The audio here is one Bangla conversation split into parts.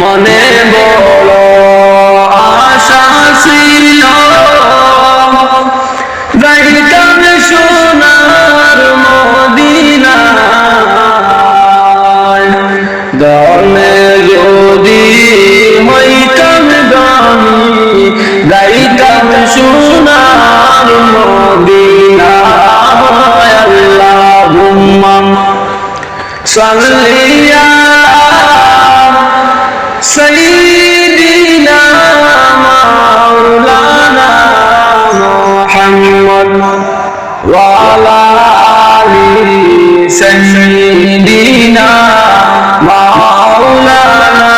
মনে বড় আশা ছিল। যাইতাম সোনার মদিনা দমে যদি হইতাম গামি যাইতাম সোনার মদিনা আল্লাহুম্মা সাল্লি آل سيدنا مولانا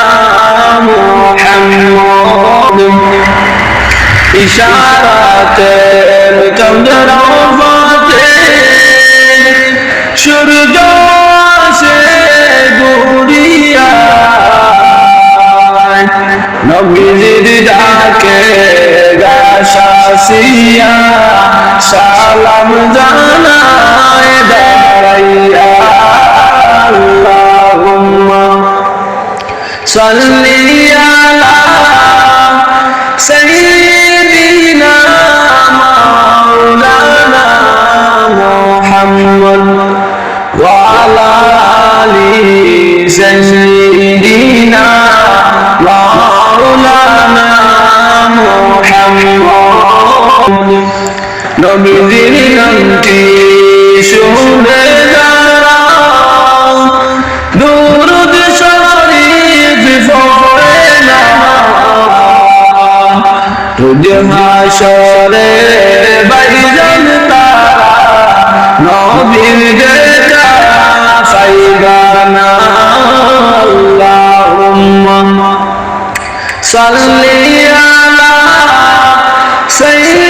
محمد إشارات চন্দ্রফতে সূর্য সে গুড়িয়া নবীর ডাকে গাশাসিয়া সালাম জানায় দাঁড়াইয়া আল্লাহুম্মা সাল্লি আলা সাইয়্যিদিনা মাওলানা মুহাম্মদ ওয়া আলা আলি সাইয়্যিদিনা নবীর নামটি শুনে যারা বাইজান তারা নবীর যেটা সাইগানা আল্লাহুম্মা। সাল্লি আলা সাইয়্যিদিনা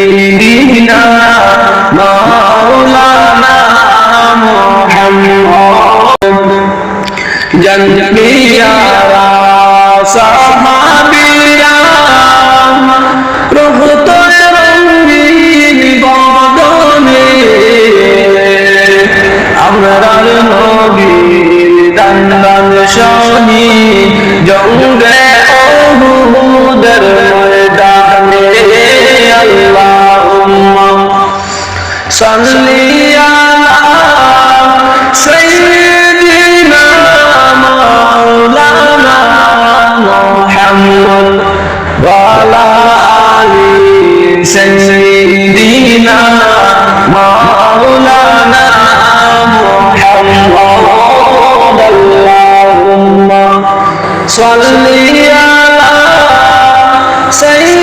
দান্দান শনি জঙ্গে অহুদের ময়দানে। আল্লাহুম্মা সাল্লি সাল্লি আলা সাইয়্যিদিনা